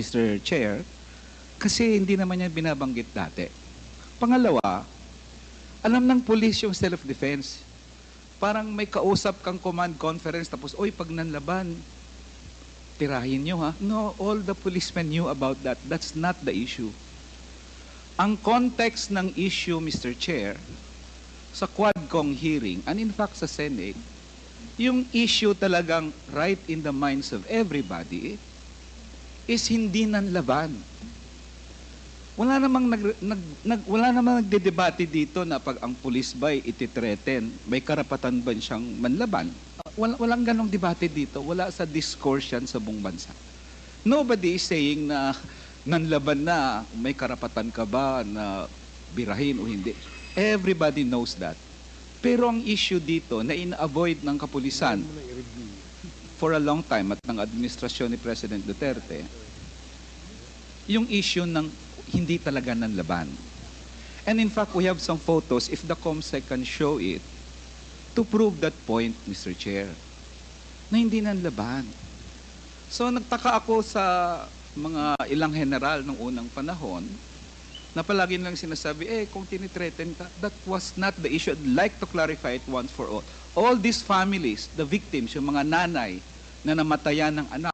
Mr. Chair, kasi hindi naman yan binabanggit dati. Pangalawa, alam ng police yung self-defense. Parang may kausap kang command conference tapos, oy, pag nanlaban, tirahin nyo ha. No, all the policemen knew about that. That's not the issue. Ang context ng issue, Mr. Chair, sa Quadcom hearing, and in fact sa Senate, yung issue talagang right in the minds of everybody is hindi nanlaban. Wala namang nag, nag, nag wala namang nagdedebate dito na pag ang police ba ititreten, may karapatan ba siyang manlaban? Wala, walang ganong debate dito. Wala sa discourse yan sa buong bansa. Nobody is saying na nanlaban na, may karapatan ka ba na birahin o hindi. Everybody knows that. Pero ang issue dito na in-avoid ng kapulisan for a long time at ng administrasyon ni President Duterte, yung issue ng hindi talaga ng laban. And in fact, we have some photos, if the COMSEC can show it, to prove that point, Mr. Chair, na hindi ng laban. So nagtaka ako sa mga ilang general nung unang panahon, na palagi nilang sinasabi, eh, kung tinitreten ka, that was not the issue. I'd like to clarify it once for all. All these families, the victims, yung mga nanay na namatayan ng anak,